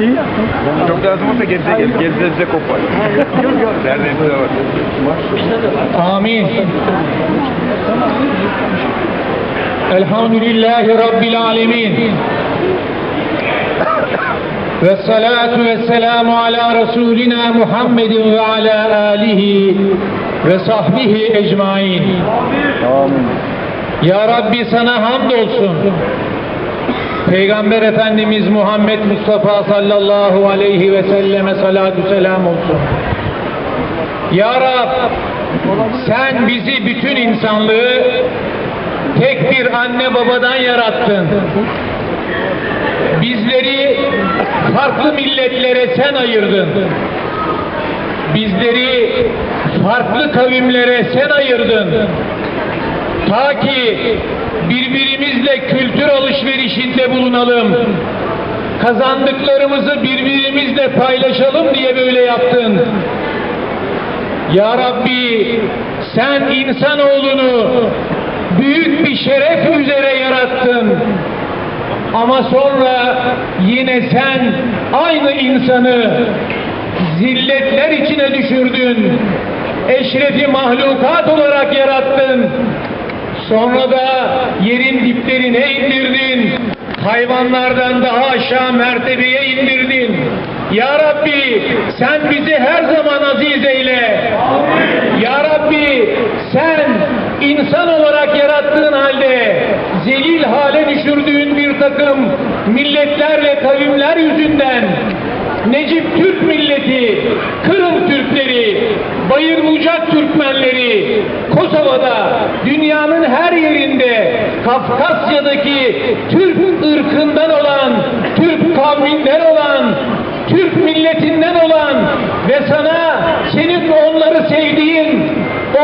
İyi yaptın. Çok lazım olsa gelecek, gelecek, gelecek kopar. Neredeyse var. Amin. Elhamdülillahi Rabbil alemin. Ve salatu ve selamu ala Resulina Muhammedin ve ala alihi ve sahbihi ecmain. Amin. Ya Rabbi sana hamdolsun. Peygamber Efendimiz Muhammed Mustafa sallallahu aleyhi ve selleme salatu selam olsun. Ya Rab sen bizi bütün insanlığı tek bir anne babadan yarattın. Bizleri farklı milletlere sen ayırdın. Bizleri farklı kavimlere sen ayırdın. Ta ki birbirimizle kültür alışverişinde bulunalım. Kazandıklarımızı birbirimizle paylaşalım diye böyle yaptın. Ya Rabbi sen insanoğlunu büyük bir şeref üzere yarattın. Ama sonra yine sen aynı insanı zilletler içine düşürdün. Eşrefi mahlukat olarak yarattın. Sonra da yerin diplerine indirdin. Hayvanlardan daha aşağı mertebeye indirdin. Ya Rabbi sen bizi her zaman aziz eyle. Ya Rabbi sen insan olarak yarattığın halde zelil hale düşürdüğün bir takım milletler ve kavimler yüzünden Necip Türk milleti, Kırım Türkleri, Bayır Bucak Türkmenleri, Kosova'da, dünyanın her yerinde, Kafkasya'daki Türk ırkından olan, Türk kavminden olan, Türk milletinden olan ve sana senin onları sevdiğin,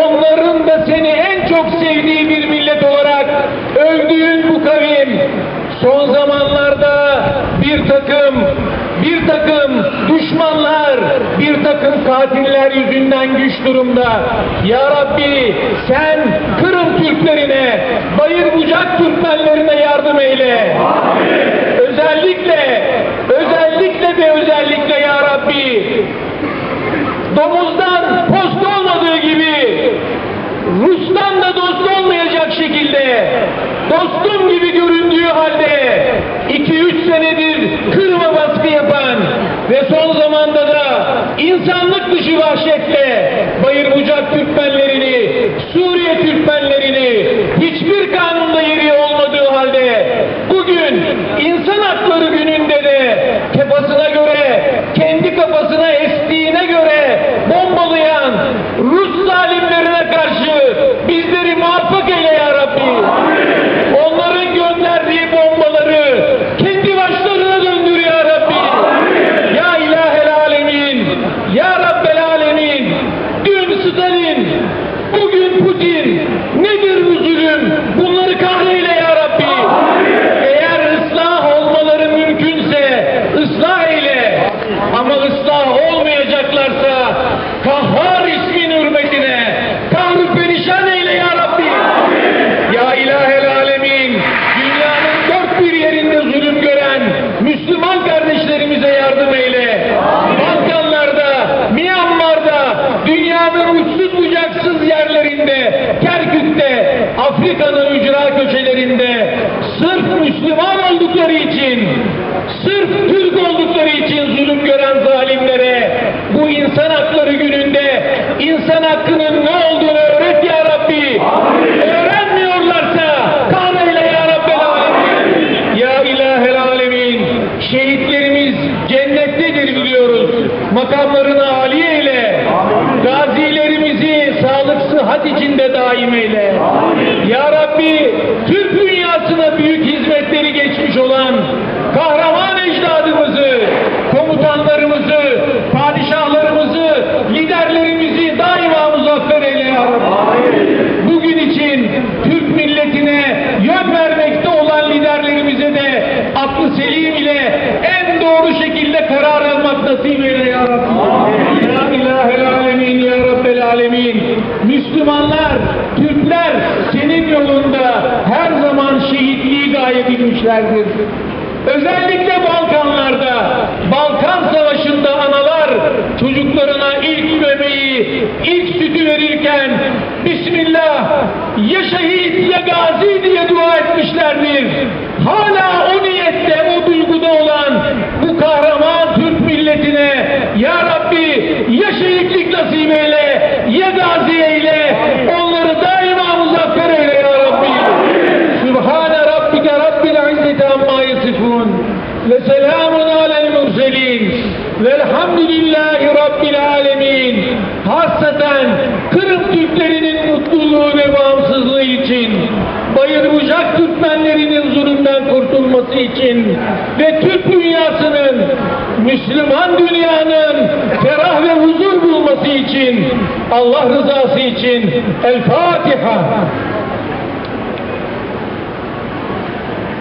onların da seni en çok sevdiği bir millet olarak övdüğün bu kavim, son zamanlarda bir takım bir takım düşmanlar, bir takım katiller yüzünden güç durumda. Ya Rabbi sen Kırım Türklerine, Bayır Bucak Türkmenlerine yardım eyle. Özellikle, özellikle ve özellikle Ya Rabbi domuzdan post olmadığı gibi Rus'tan da dost olmayacak şekilde dostum gibi göründüğü halde 2-3 senedir Kırım'a baskı yapan ve son zamanda da insanlık dışı vahşetle Bayır Bucak Türkmenlerini, Suriye Türkmenlerini olmayacaklarsa kahhar ismin hürmetine kahrı perişan eyle ya Rabbi. Ya ilahel alemin dünyanın dört bir yerinde zulüm gören Müslüman kardeşlerimize yardım eyle. Balkanlarda, Myanmar'da, dünyanın uçsuz bucaksız yerlerinde, Kerkük'te, Afrika'nın ücra köşelerinde sırf Müslüman oldukları için, sırf Türk oldukları için zulüm gören zalimlere bu insan hakları gününde insan hakkının ne olduğunu öğret ya Rabbi. Öğrenmiyorlarsa kahreyle ya Rabbel alemin. Ya ilahel alemin. Şehitlerimiz cennettedir biliyoruz. Makamlarını âli eyle. Gazilerimizi sağlık sıhhat içinde daim eyle. Ya Rabbi Türk dünyasına büyük hizmetleri geçmiş olan Müslümanlar, Türkler senin yolunda her zaman şehitliği gayet etmişlerdir. Özellikle Balkanlarda, Balkan Savaşı'nda analar çocuklarına ilk bebeği, ilk sütü verirken Bismillah ya şehit ya gazi diye dua etmişlerdir. Hala o niyette, o duyguda olan bu kahraman Türk milletine Ya Rabbi ya şehitlik nasip eyle gazi eyle. Onları daima muzaffer eyle ya Rabbi. Sübhane Rabbike Rabbil İzzeti amma yasifun. Ve selamun alel murselin. Velhamdülillahi Rabbil alemin. Hasreten Kırım Türklerinin mutluluğu ve bağımsızlığı için bayır bucak Türkmenlerinin zulümden kurtulması için ve Türk dünyasının, Müslüman dünyanın ferah ve huzur bulması için, Allah rızası için El Fatiha.